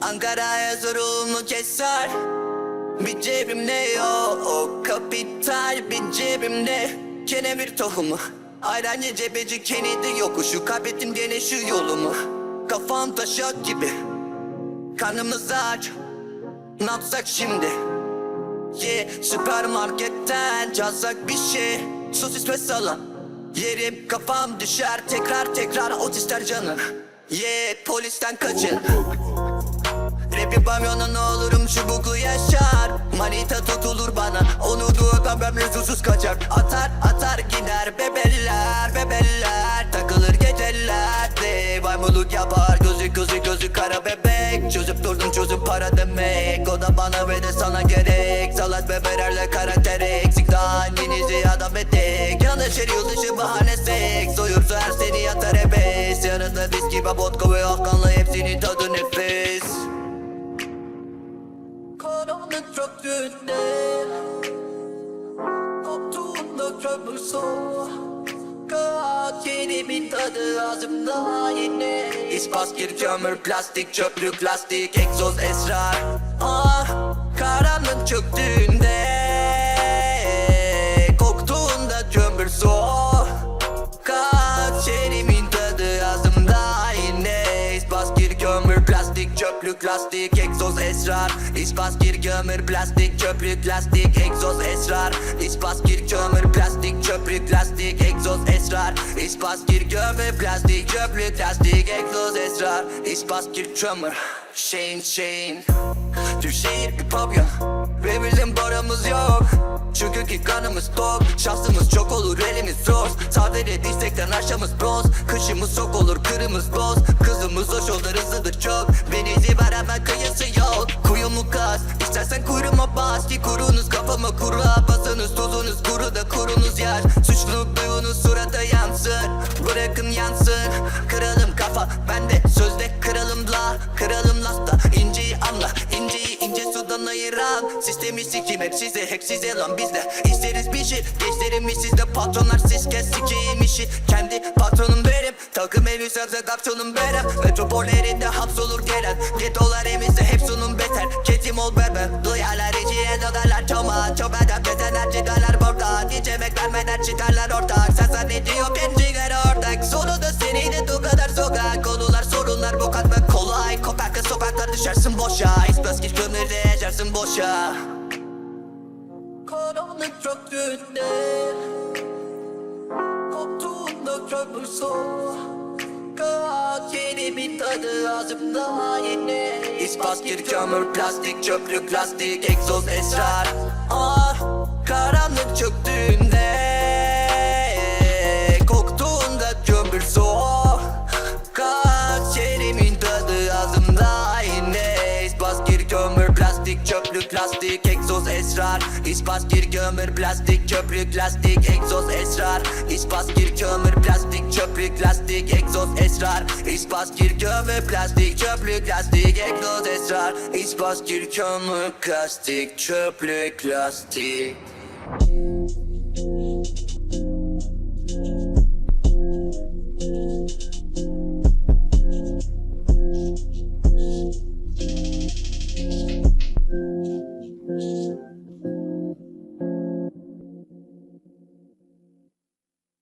Ankara'ya zorulmu keser. Bir cebimde yok o? Kapital Bir cebimde kenevir tohumu. Ayrancı cebeci Kennedy yokuşu Kaybettim gene şu yolumu. Kafam taşak gibi. Karnımız aç. Ne yapsak şimdi? Ye süpermarketten çalsak bir şey. Sosis ve salam. Yerim kafam düşer. Tekrar tekrar ot ister canım Ye polisten kaçın Rap yapamıyorsun ne olurum çubuklu yaşar. Manita tutulur bana Onu duyuyordan ben mevzusuz kaçar. Atar atar gider bebeller bebeller. Takılır gecelerde Maymuluk yapar. Gözü gözü gözü kara bebek. Çözüp durdum çözüp para demek. O da bana ve de sana gerek. Salat bebelerle karakter eksik. Daha hanginizi adam etek. Yanlış her yıl dışı bahane seks Soyursa her seni yatar ebes. Yanında viski ve vodka ve Hakan'la hepsinin tadı nefes Çöktüğünde Koptuğunda kömür Kaç yeni bir tadı ağzımda yine. İspas gir kömür plastik çöplük lastik egzoz esrar. Ah karanlık çöktüğünde çöplük lastik egzoz esrar. İspas gir kömür plastik çöplük lastik egzoz esrar. İspas gir kömür plastik çöplük lastik egzoz esrar. İspas gir kömür plastik çöplük lastik egzoz esrar. İspas gir kömür Şeyin şeyin. Düşehir bir pavyon. Ve çünkü ki kanımız tok Şansımız çok olur elimiz zor. Sadece dirsekten aşağımız bronz Kışımız sok olur kırımız boz. Kızımız hoş olur hızlıdır çok Denizi var hemen kıyısı yok Kuyumu kaz İstersen kuyruğuma bas Ki kurunuz kafama kura Basınız tuzunuz kuru da kurunuz yer Suçlu duyunuz surata yansın Bırakın yansın Kıralım kafa bende sözde kralım la Kralım lasta inciyi anla inciyi ayıran Sistemi sikim hep size hep size lan bizde. İsteriz bir şey gençlerimiz sizde? Patronlar siz kes sikeyim işi. Kendi patronum benim. Takım elbisemse kapşonum benim Metropollerinde hapsolur gelen. Getolar emizde hep sunum beter. Ketim ol bebe duyarlar içiye dodarlar Çoma da betenler çıkarlar burada Hiç emek vermeden çıkarlar ortak. Sen zannediyor pencere ortak. Sonunda seni de bu kadar sokak. Konular sorunlar bu kadar kolay. Kopar kız sokakta düşersin boşa boşa. Karanlık çöktüğünde Koptuğunda soğuk Kaç yeni bir tadı ağzımda yine. İspas gir kömür plastik çöplük lastik egzoz esrar. Ah karanlık çöktüğünde plastik çöplük lastik egzoz esrar. İspas gir kömür plastik çöplük lastik egzoz esrar. İspas gir kömür plastik çöplük lastik egzoz esrar. İspas gir kömür plastik çöplük lastik egzoz esrar. İspas gir kömür plastik çöplük lastik